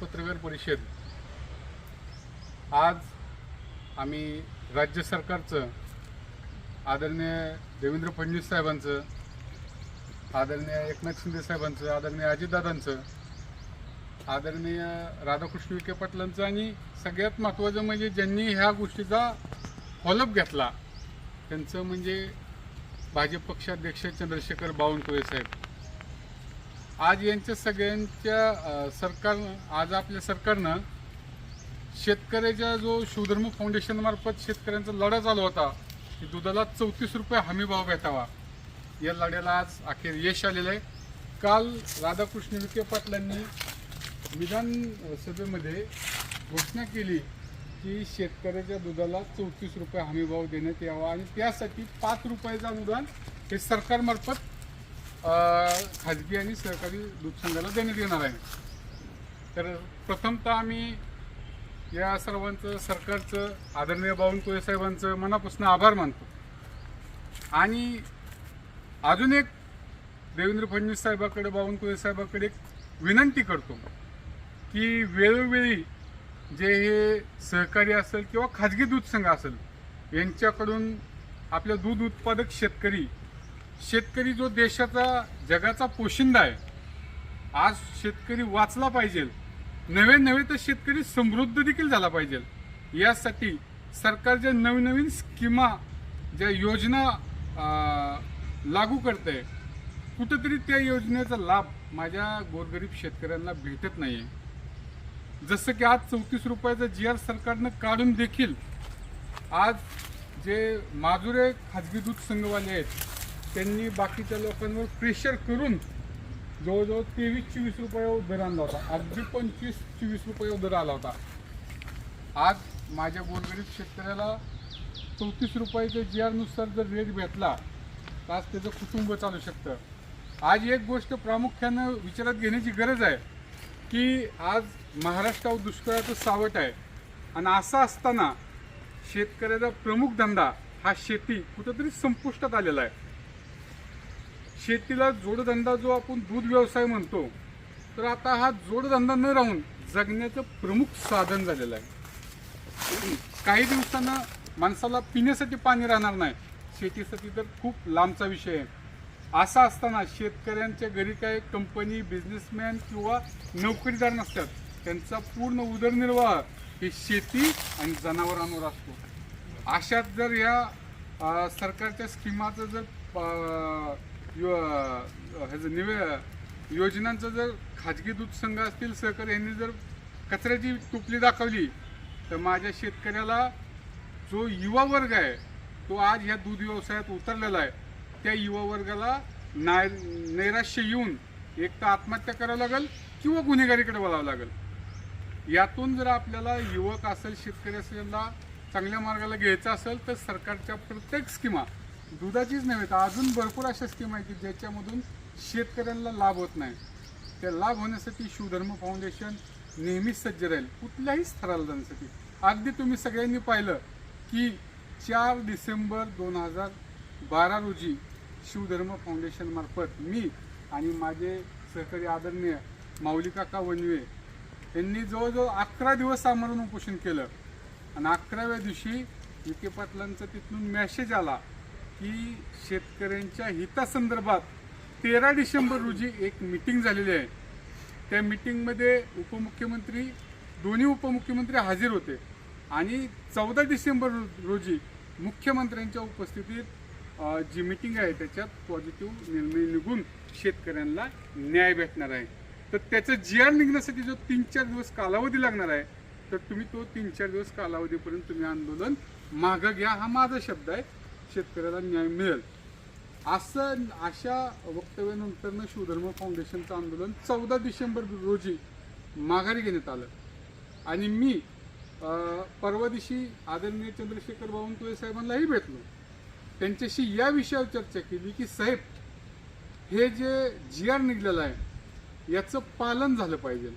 पत्रकार परिषद. आज आम्ही राज्य सरकारचं आदरणीय देवेंद्र फडणवीस साहेबांचं आदरणीय एकनाथ शिंदे साहेबांचं आदरणीय अजितदादांचं आदरणीय राधाकृष्ण विखे पाटलांचं आणि सगळ्यात महत्त्वाचं म्हणजे ज्यांनी ह्या गोष्टीचा फॉलोअप घेतला त्यांचं म्हणजे भाजप पक्षाध्यक्ष चंद्रशेखर बावनकुळे साहेब. आज यांच्या सगळ्यांच्या सरकार आज आपल्या सरकारनं शेतकऱ्याच्या जो शिवधर्म फाउंडेशनमार्फत शेतकऱ्यांचा लढा चालू होता की दुधाला चौतीस रुपये हमी भाव भेटावा. या लढ्याला आज अखेर यश आलेलं आहे. काल राधाकृष्ण विखे पाटलांनी विधानसभेमध्ये घोषणा केली की शेतकऱ्याच्या दुधाला चौतीस रुपये हमी भाव देण्यात यावा आणि त्यासाठी पाच रुपयाचं अनुदान हे सरकारमार्फत खाजगी आणि सहकारी दूध संघाला देण्यात येणार आहे. तर प्रथमतः आम्ही या सर्वांचं सरकारचं आदरणीय बावनकुळे साहेबांचं मनापासून आभार मानतो. आणि अजून एक देवेंद्र फडणवीस साहेबाकडे बावनकुळे साहेबाकडे एक विनंती करतो की वेळोवेळी जे हे सहकारी असेल किंवा खाजगी दूध संघ असेल यांच्याकडून आपल्या दूध उत्पादक शेतकरी शेतकरी जो देशाचा जगाचा पोशिंदा आहे आज शेतकरी वाचला पाहिजे. नवे नवे तर शेतकरी समृद्ध देखील झाला पाहिजे. यासाठी सरकार ज्या नवीन नवीन स्कीमा ज्या योजना लागू करते कुठंतरी त्या योजनेचा लाभ माझ्या गोरगरीब शेतकऱ्यांना भेटत नाही आहे जसं की आज चौतीस रुपयाचं जी आर सरकारनं काढून देखील आज जे माजुरे खाजगी दूध संघवाले आहेत त्यांनी बाकीच्या लोकांवर प्रेशर करून जवळजवळ तेवीस चोवीस रुपये दर आणला होता. अगदी पंचवीस चोवीस रुपये दर आला होता. आज माझ्या गोरगरीब शेतकऱ्याला चौतीस रुपयाच्या जी आरनुसार जर रेट भेटला तर आज त्याचं कुटुंब चालू शकतं. आज एक गोष्ट प्रामुख्यानं विचारात घेण्याची गरज आहे की आज महाराष्ट्रावर दुष्काळाचं सावट आहे. आणि असं असताना शेतकऱ्याचा प्रमुख धंदा हा शेती कुठंतरी संपुष्टात आलेला आहे. शेतीला जोडधंदा जो आपण दूध व्यवसाय म्हणतो तर आता हा जोडधंदा न राहून जगण्याचं प्रमुख साधन झालेलं आहे. काही दिवसानं माणसाला पिण्यासाठी पाणी राहणार नाही. शेतीसाठी तर खूप लांबचा विषय आहे. असा असताना शेतकऱ्यांच्या घरी काय कंपनी बिझनेसमॅन किंवा नोकरीदार नसतात. त्यांचा पूर्ण उदरनिर्वाह हे शेती आणि जनावरांवर असतो. अशात जर या सरकारच्या स्कीमाचं जर यो- ह्याचं निवे योजनांचं जर खाजगी दूध संघ असतील सहकारी यांनी जर कचऱ्याची टोपली दाखवली तर माझ्या शेतकऱ्याला जो युवा वर्ग आहे तो आज ह्या दूध व्यवसायात उतरलेला आहे. त्या युवा वर्गाला नाय नैराश्य येऊन एक तर आत्महत्या करावं लागेल किंवा गुन्हेगारीकडे वळावं लागेल. यातून जर आपल्याला युवक असेल शेतकरी असेल चांगल्या मार्गाला घ्यायचं असेल तर सरकारच्या प्रत्येक स्कीमा दुधाचीच नव्हे तर अजून भरपूर अशा स्कीम आहेत की ज्याच्यामधून शेतकऱ्यांना लाभ होत नाही. त्या लाभ होण्यासाठी शिवधर्म फाउंडेशन नेहमीच सज्ज राहील कुठल्याही स्तराला जाण्यासाठी. अगदी तुम्ही सगळ्यांनी पाहिलं की चार डिसेंबर दोन हजार बारा रोजी शिवधर्म फाउंडेशनमार्फत मी आणि माझे सहकारी आदरणीय माऊलिकाका वनवे यांनी जवळजवळ अकरा दिवस आमरण उपोषण केलं. आणि अकराव्या दिवशी विखे पाटलांचा तिथून मेसेज आला की शेतकऱ्यांच्या हितासंदर्भात तेरा डिसेंबर रोजी एक मिटिंग झालेली आहे. त्या मिटिंगमध्ये उपमुख्यमंत्री दोन्ही उपमुख्यमंत्री हजर होते. आणि चौदा डिसेंबर रोजी मुख्यमंत्र्यांच्या उपस्थितीत जी मिटिंग आहे त्याच्यात पॉझिटिव्ह निर्णय निघून शेतकऱ्यांना न्याय भेटणार आहे. तर त्याचं जी आर निघण्यासाठी जो तीन चार दिवस कालावधी लागणार आहे तर तुम्ही तो तीन चार दिवस कालावधीपर्यंत तुम्ही आंदोलन मागं घ्या हा माझा शब्द आहे. शेतकऱ्याला न्याय मिळेल. असं अशा वक्तव्यानंतरनं शिवधर्म फाउंडेशनचं आंदोलन चौदा डिसेंबर रोजी माघारी घेण्यात आलं. आणि मी परवा दिवशी आदरणीय चंद्रशेखर बावनकुळे साहेबांनाही भेटलो. त्यांच्याशी या विषयावर चर्चा केली की साहेब हे जे जी आर निघलेलं आहे याचं पालन झालं पाहिजे.